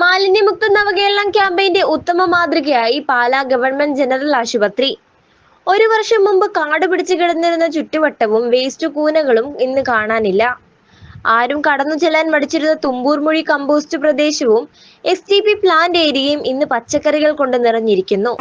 മാലിന്യമുക്ത നവകേരളം ക്യാമ്പയിന്റെ ഉത്തമ മാതൃകയായി പാലാ ഗവൺമെന്റ് ജനറൽ ആശുപത്രി. ഒരു വർഷം മുമ്പ് കാട് പിടിച്ചു കിടന്നിരുന്ന ചുറ്റുവട്ടവും വേസ്റ്റ് കൂനകളും ഇന്ന് കാണാനില്ല. ആരും കടന്നു ചെല്ലാൻ മടിച്ചിരുന്ന തുമ്പൂർമൊഴി കമ്പോസ്റ്റ് പ്രദേശവും എസ് ടി പി പ്ലാന്റ് ഏരിയയും ഇന്ന് പച്ചക്കറികൾ കൊണ്ട് നിറഞ്ഞിരിക്കുന്നു.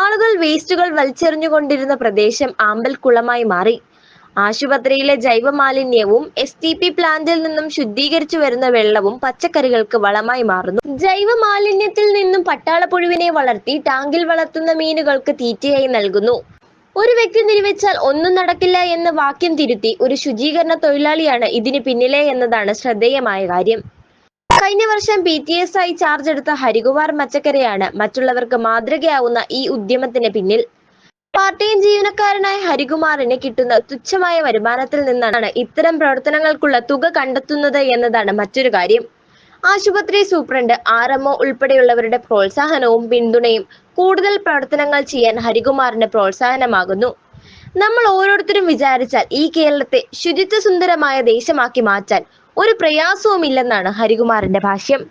ആളുകൾ വേസ്റ്റുകൾ വലിച്ചെറിഞ്ഞുകൊണ്ടിരുന്ന പ്രദേശം ആമ്പൽക്കുളമായി മാറി. ആശുപത്രിയിലെ ജൈവമാലിന്യവും എസ് ടി പി പ്ലാന്റിൽ നിന്നും ശുദ്ധീകരിച്ചു വരുന്ന വെള്ളവും പച്ചക്കറികൾക്ക് വളമായി മാറുന്നു. ജൈവമാലിന്യത്തിൽ നിന്നും പട്ടാളപ്പുഴുവിനെ വളർത്തി ടാങ്കിൽ വളർത്തുന്ന മീനുകൾക്ക് തീറ്റയായി നൽകുന്നു. ഒരു വ്യക്തി നിരുവെച്ചാൽ ഒന്നും നടക്കില്ല എന്ന വാക്യം തിരുത്തി ഒരു ശുചീകരണ തൊഴിലാളിയാണ് ഇതിന് പിന്നിലെ എന്നതാണ് ശ്രദ്ധേയമായ കാര്യം. കഴിഞ്ഞ വർഷം പി ടി എസ് ആയി ചാർജ് എടുത്ത ഹരികുമാർ മച്ചക്കരയാണ് മറ്റുള്ളവർക്ക് മാതൃകയാവുന്ന ഈ ഉദ്യമത്തിന് പിന്നിൽ. പാർട്ട് ജീവനക്കാരനായ ഹരികുമാറിന് കിട്ടുന്ന തുച്ഛമായ വരുമാനത്തിൽ നിന്നാണ് ഇത്തരം പ്രവർത്തനങ്ങൾക്കുള്ള തുക കണ്ടെത്തുന്നത് എന്നതാണ് മറ്റൊരു കാര്യം. ആശുപത്രി സൂപ്രണ്ട് ആർ എം ഒ ഉൾപ്പെടെയുള്ളവരുടെ പ്രോത്സാഹനവും പിന്തുണയും കൂടുതൽ പ്രവർത്തനങ്ങൾ ചെയ്യാൻ ഹരികുമാറിന് പ്രോത്സാഹനമാകുന്നു. നമ്മൾ ഓരോരുത്തരും വിചാരിച്ചാൽ ഈ കേരളത്തെ ശുചിത്വ സുന്ദരമായ ദേശമാക്കി മാറ്റാൻ ഒരു പ്രയാസവുമില്ലെന്നാണ് ഹരികുമാറിന്റെ ഭാഷ്യം.